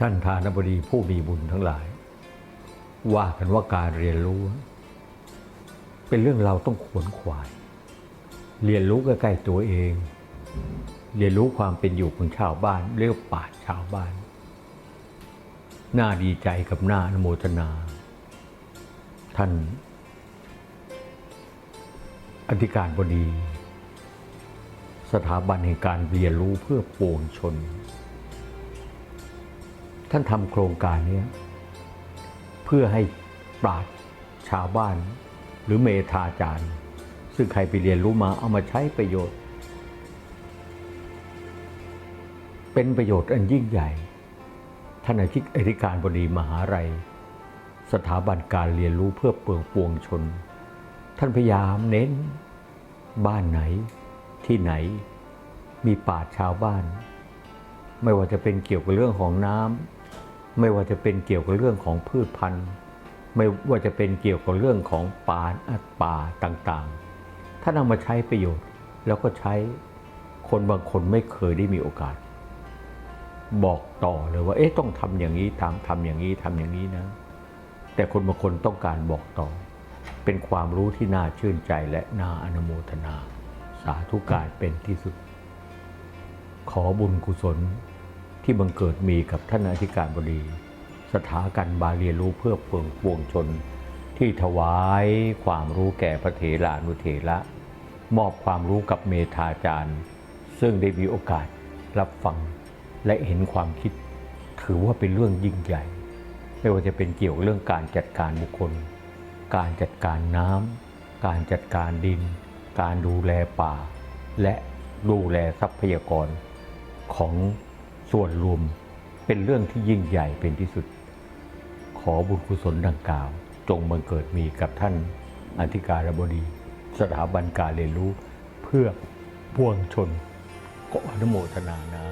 ท่านทานบดีผู้มีบุญทั้งหลาย ว่ากันว่าการเรียนรู้ เป็นเรื่องเราต้องขวนขวาย เรียนรู้ใกล้ๆตัวเอง เรียนรู้ความเป็นอยู่ของชาวบ้านเรียกว่าปราชาวบ้านน่าดีใจกับหน่าอนโมทนา ท่าน อธิการบดี สถาบันแห่งการเรียนรู้เพื่อปวงชน ท่านทำโครงการนี้เพื่อให้ปราชชาวบ้าน หรือเมธาจารย์ ซึ่งใครไปเรียนรู้มาเอามาใช้ประโยชน์ เป็นประโยชน์อันยิ่งใหญ่ ท่านอธิอธิการบดีมหาลัย สถาบันการเรียนรู้เพื่อเปลืองปวงชน ท่านพยายามเน้น บ้านไหนที่ไหน มีป่าชาวบ้าน ไม่ว่าจะเป็นเกี่ยวกับเรื่องของน้ำ ไม่ว่าจะเป็นเกี่ยวกับเรื่องของพืชพันธุ์ ไม่ว่าจะเป็นเกี่ยวกับเรื่องของป่าป่าต่างๆ ถ้านำมาใช้ประโยชน์แล้วก็ใช้คนบางคนไม่เคยได้มีโอกาส บอกต่อเลยว่าเอ๊ะต้องทำอย่างนี้ทำทำอย่างนี้ทำอย่างนี้นะ แต่คนบางคนต้องการบอกต่อ เป็นความรู้ที่น่าชื่นใจและน่าอนุโมทนา สาธุการเป็นที่สุด ขอบุญกุศล ที่บังเกิดมีกับท่านอธิการบดี สถากันบาเรียนรู้เพื่อเพื่องปวงชน ที่ถวายความรู้แก่พระเถรานุเถระมอบความรู้กับเมธาจารย์ ซึ่งได้มีโอกาสรับฟังและเห็นความคิด ถือว่าเป็นเรื่องยิ่งใหญ่ ไม่ว่าจะเป็นเกี่ยวเรื่องการจัดการบุคคล การจัดการน้ำการจัดการดิน การดูแลป่า และดูแลทรัพยากรของ ส่วนรวมเป็นเรื่องที่ยิ่งใหญ่เป็นที่สุด ขอบุญกุศลดังกล่าว จงบังเกิดมีกับท่านอธิการบดี สถาบันการเรียนรู้เพื่อพวงชนก็อนุโมทนานะ